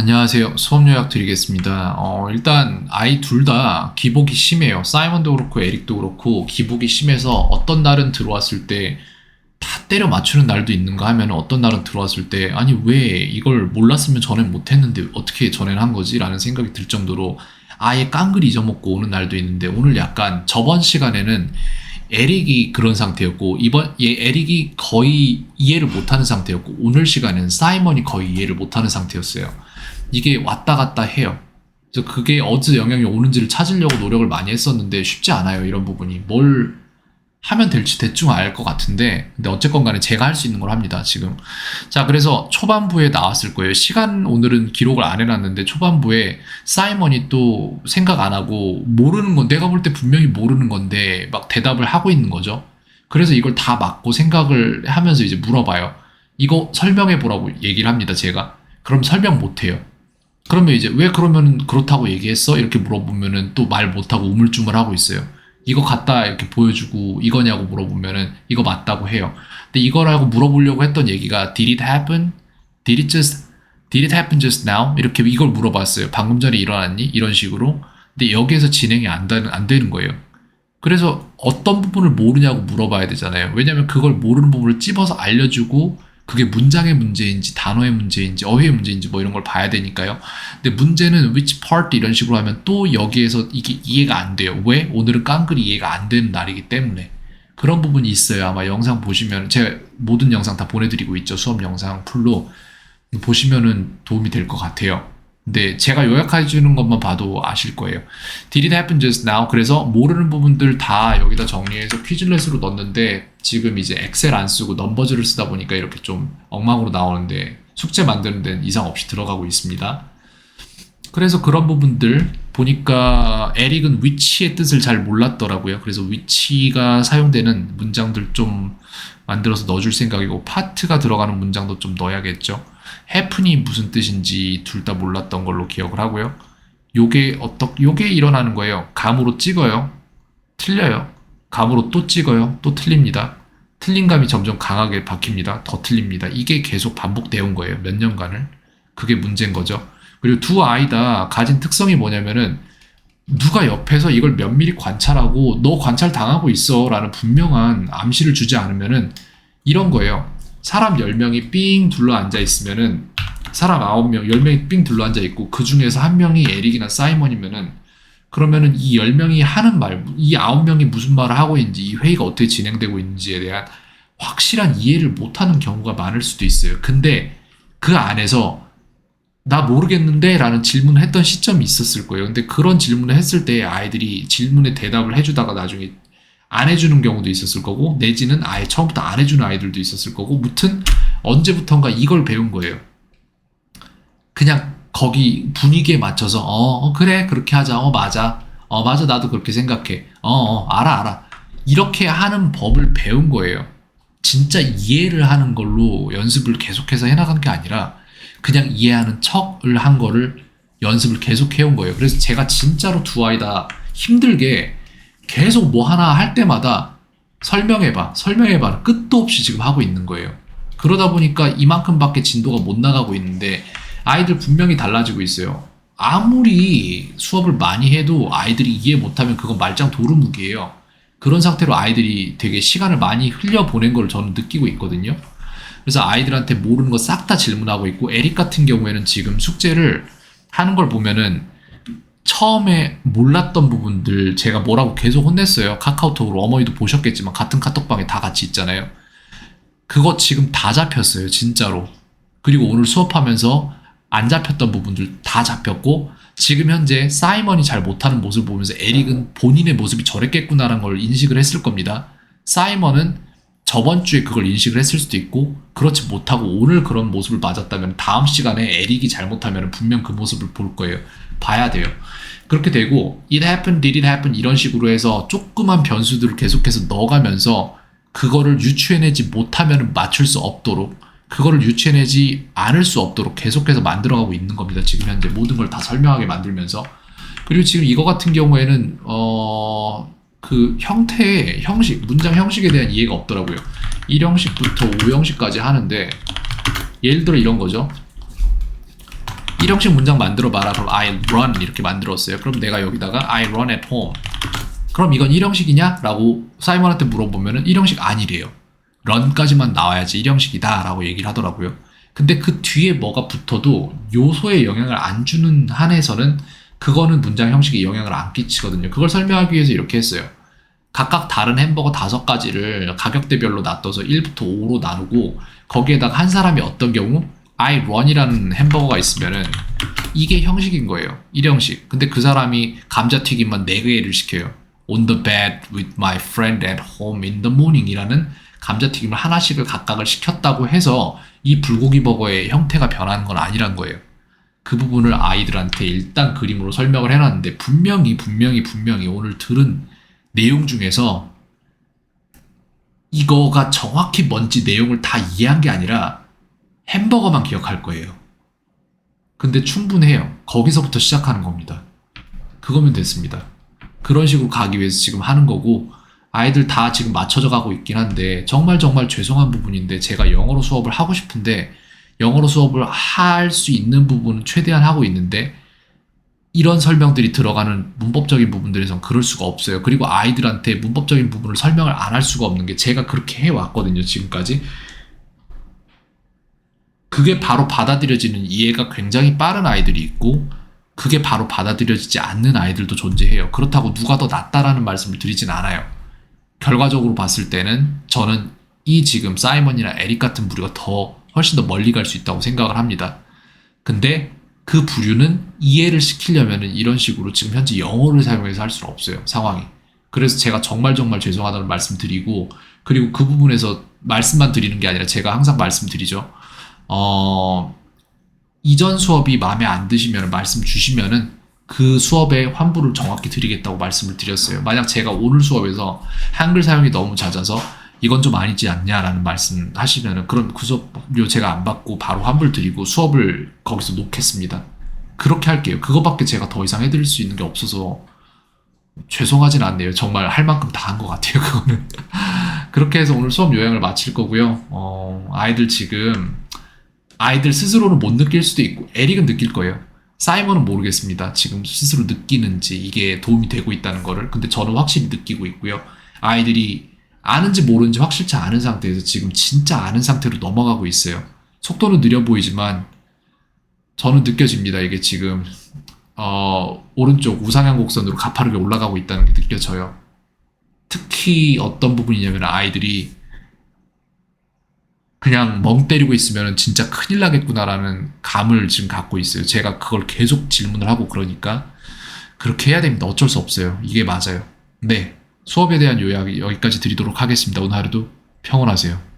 안녕하세요. 수업 요약 드리겠습니다. 어, 일단 아이 둘 다 기복이 심해요. 사이먼도 그렇고 에릭도 그렇고 기복이 심해서 어떤 날은 들어왔을 때 다 때려 맞추는 날도 있는가 하면 어떤 날은 들어왔을 때 아니 왜 이걸 몰랐으면 전엔 못했는데 어떻게 전엔 한 거지? 라는 생각이 들 정도로 아예 깡글 잊어먹고 오는 날도 있는데 오늘 약간 저번 시간에는 에릭이 그런 상태였고 이번 얘 에릭이 거의 이해를 못하는 상태였고 오늘 시간에는 사이먼이 거의 이해를 못하는 상태였어요. 이게 왔다 갔다 해요. 그래서 그게 어디서 영향이 오는지를 찾으려고 노력을 많이 했었는데 쉽지 않아요. 이런 부분이 뭘 하면 될지 대충 알 것 같은데 근데 어쨌건 간에 제가 할 수 있는 걸 합니다 지금. 자 그래서 초반부에 나왔을 거예요. 시간 오늘은 기록을 안 해놨는데 초반부에 사이먼이 또 생각 안 하고 모르는 건 내가 볼 때 분명히 모르는 건데 막 대답을 하고 있는 거죠. 그래서 이걸 다 맞고 생각을 하면서 이제 물어봐요. 이거 설명해 보라고 얘기를 합니다 제가. 그럼 설명 못 해요. 그러면 이제 왜 그러면 그렇다고 얘기했어? 이렇게 물어보면은 또 말 못하고 우물쭈물하고 있어요 이거 갖다 이렇게 보여주고 이거냐고 물어보면은 이거 맞다고 해요. 근데 이거라고 물어보려고 했던 얘기가 Did it happen? Did it just Did it happen just now? 이렇게 이걸 물어봤어요. 방금 전에 일어났니? 이런 식으로. 근데 여기에서 진행이 안, 안 되는 거예요. 그래서 어떤 부분을 모르냐고 물어봐야 되잖아요. 왜냐면 그걸 모르는 부분을 찝어서 알려주고 그게 문장의 문제인지 단어의 문제인지 어휘의 문제인지 뭐 이런 걸 봐야 되니까요. 근데 문제는 which part 이런 식으로 하면 또 여기에서 이게 이해가 안 돼요. 왜? 오늘은 깡글이 이해가 안 되는 날이기 때문에. 그런 부분이 있어요. 아마 영상 보시면 제가 모든 영상 다 보내드리고 있죠. 수업 영상 풀로 보시면은 도움이 될 것 같아요. 근데 제가 요약해 주는 것만 봐도 아실 거예요. Did it happen just now? 그래서 모르는 부분들 다 여기다 정리해서 퀴즐렛으로 넣었는데 지금 이제 엑셀 안 쓰고 넘버즈를 쓰다 보니까 이렇게 좀 엉망으로 나오는데 숙제 만드는 데는 이상 없이 들어가고 있습니다. 그래서 그런 부분들 보니까 에릭은 위치의 뜻을 잘 몰랐더라고요. 그래서 위치가 사용되는 문장들 좀 만들어서 넣어줄 생각이고 파트가 들어가는 문장도 좀 넣어야겠죠. happen이 무슨 뜻인지 둘 다 몰랐던 걸로 기억을 하고요. 요게 어떻 요게 일어나는 거예요. 감으로 찍어요. 틀려요. 감으로 또 찍어요. 또 틀립니다. 틀린 감이 점점 강하게 박힙니다. 더 틀립니다. 이게 계속 반복되어 온 거예요. 몇 년간을. 그게 문제인 거죠. 그리고 두 아이 다 가진 특성이 뭐냐면은 누가 옆에서 이걸 면밀히 관찰하고 너 관찰 당하고 있어 라는 분명한 암시를 주지 않으면은 이런 거예요. 사람 10명이 삥 둘러 앉아 있으면은 사람 9명, 10명이 삥 둘러 앉아 있고 그 중에서 한 명이 에릭이나 사이먼이면은 그러면은 이 10명이 하는 말, 이 9명이 무슨 말을 하고 있는지, 이 회의가 어떻게 진행되고 있는지에 대한 확실한 이해를 못하는 경우가 많을 수도 있어요. 근데 그 안에서 나 모르겠는데 라는 질문을 했던 시점이 있었을 거예요. 근데 그런 질문을 했을 때 아이들이 질문에 대답을 해주다가 나중에 안 해주는 경우도 있었을 거고, 내지는 아예 처음부터 안 해주는 아이들도 있었을 거고, 무튼 언제부턴가 이걸 배운 거예요. 그냥 거기 분위기에 맞춰서, 어, 어, 그래, 그렇게 하자. 어, 맞아. 어, 맞아. 나도 그렇게 생각해. 어, 어, 알아, 알아. 이렇게 하는 법을 배운 거예요. 진짜 이해를 하는 걸로 연습을 계속해서 해나간 게 아니라, 그냥 이해하는 척을 한 거를 연습을 계속 해온 거예요. 그래서 제가 진짜로 두 아이 다 힘들게 계속 뭐 하나 할 때마다 설명해봐, 설명해봐, 끝도 없이 지금 하고 있는 거예요. 그러다 보니까 이만큼밖에 진도가 못 나가고 있는데 아이들 분명히 달라지고 있어요. 아무리 수업을 많이 해도 아이들이 이해 못하면 그건 말짱 도루묵이에요. 그런 상태로 아이들이 되게 시간을 많이 흘려보낸 걸 저는 느끼고 있거든요. 그래서 아이들한테 모르는 거 싹 다 질문하고 있고 에릭 같은 경우에는 지금 숙제를 하는 걸 보면은 처음에 몰랐던 부분들 제가 뭐라고 계속 혼냈어요. 카카오톡으로 어머니도 보셨겠지만 같은 카톡방에 다 같이 있잖아요. 그거 지금 다 잡혔어요. 진짜로. 그리고 오늘 수업하면서 안 잡혔던 부분들 다 잡혔고 지금 현재 사이먼이 잘 못하는 모습을 보면서 에릭은 본인의 모습이 저랬겠구나라는 걸 인식을 했을 겁니다. 사이먼은 저번 주에 그걸 인식을 했을 수도 있고 그렇지 못하고 오늘 그런 모습을 맞았다면 다음 시간에 에릭이 잘못하면 분명 그 모습을 볼 거예요. 봐야 돼요. 그렇게 되고 it happened, did it happen 이런 식으로 해서 조그만 변수들을 계속해서 넣어가면서 그거를 유추해내지 못하면 맞출 수 없도록 그거를 유추해내지 않을 수 없도록 계속해서 만들어가고 있는 겁니다. 지금 현재 모든 걸 다 설명하게 만들면서 그리고 지금 이거 같은 경우에는 어... 그 형태의 형식, 문장 형식에 대한 이해가 없더라고요. 1형식부터 5형식까지 하는데 예를 들어 이런 거죠. 일형식 문장 만들어 봐라. 그럼 I run 이렇게 만들었어요. 그럼 내가 여기다가 I run at home. 그럼 이건 일형식이냐? 라고 사이먼한테 물어보면은 일형식 아니래요. run까지만 나와야지 일형식이다 라고 얘기를 하더라고요. 근데 그 뒤에 뭐가 붙어도 요소에 영향을 안 주는 한에서는 그거는 문장 형식에 영향을 안 끼치거든요. 그걸 설명하기 위해서 이렇게 했어요. 각각 다른 햄버거 다섯 가지를 가격대별로 놔둬서 1부터 5로 나누고 거기에다가 한 사람이 어떤 경우 I run이라는 햄버거가 있으면은 이게 형식인 거예요. 1형식. 근데 그 사람이 감자튀김만 4개를 시켜요. On the bed with my friend at home in the morning 이라는 감자튀김을 하나씩을 각각을 시켰다고 해서 이 불고기 버거의 형태가 변하는 건 아니란 거예요. 그 부분을 아이들한테 일단 그림으로 설명을 해놨는데 분명히 분명히 분명히 오늘 들은 내용 중에서 이거가 정확히 뭔지 내용을 다 이해한 게 아니라 햄버거만 기억할 거예요. 근데 충분해요. 거기서부터 시작하는 겁니다. 그거면 됐습니다. 그런 식으로 가기 위해서 지금 하는 거고 아이들 다 지금 맞춰져 가고 있긴 한데 정말 정말 죄송한 부분인데 제가 영어로 수업을 하고 싶은데 영어로 수업을 할 수 있는 부분은 최대한 하고 있는데 이런 설명들이 들어가는 문법적인 부분들에선 그럴 수가 없어요. 그리고 아이들한테 문법적인 부분을 설명을 안 할 수가 없는 게 제가 그렇게 해왔거든요, 지금까지. 그게 바로 받아들여지는 이해가 굉장히 빠른 아이들이 있고, 그게 바로 받아들여지지 않는 아이들도 존재해요. 그렇다고 누가 더 낫다라는 말씀을 드리진 않아요. 결과적으로 봤을 때는 저는 이 지금 사이먼이나 에릭 같은 부류가 더 훨씬 더 멀리 갈 수 있다고 생각을 합니다. 근데 그 부류는 이해를 시키려면 이런 식으로 지금 현재 영어를 사용해서 할 수는 없어요. 상황이. 그래서 제가 정말 정말 죄송하다는 말씀 드리고 그리고 그 부분에서 말씀만 드리는 게 아니라 제가 항상 말씀드리죠. 어, 이전 수업이 마음에 안 드시면 말씀 주시면은 그 수업의 환불을 정확히 드리겠다고 말씀을 드렸어요. 만약 제가 오늘 수업에서 한글 사용이 너무 잦아서 이건 좀 아니지 않냐라는 말씀 하시면은 그럼 그 수업료 제가 안 받고 바로 환불 드리고 수업을 거기서 놓겠습니다. 그렇게 할게요. 그거밖에 제가 더 이상 해드릴 수 있는 게 없어서 죄송하진 않네요. 정말 할 만큼 다 한 것 같아요. 그거는 그렇게 해서 오늘 수업 요양을 마칠 거고요. 어, 아이들 지금 아이들 스스로는 못 느낄 수도 있고 에릭은 느낄 거예요. 사이먼은 모르겠습니다. 지금 스스로 느끼는지 이게 도움이 되고 있다는 거를. 근데 저는 확실히 느끼고 있고요. 아이들이 아는지 모르는지 확실치 않은 상태에서 지금 진짜 아는 상태로 넘어가고 있어요. 속도는 느려 보이지만 저는 느껴집니다. 이게 지금 어, 오른쪽 우상향 곡선으로 가파르게 올라가고 있다는 게 느껴져요. 특히 어떤 부분이냐면 아이들이 그냥 멍 때리고 있으면 진짜 큰일 나겠구나라는 감을 지금 갖고 있어요. 제가 그걸 계속 질문을 하고 그러니까 그렇게 해야 됩니다. 어쩔 수 없어요. 이게 맞아요. 네. 수업에 대한 요약 여기까지 드리도록 하겠습니다. 오늘 하루도 평온하세요.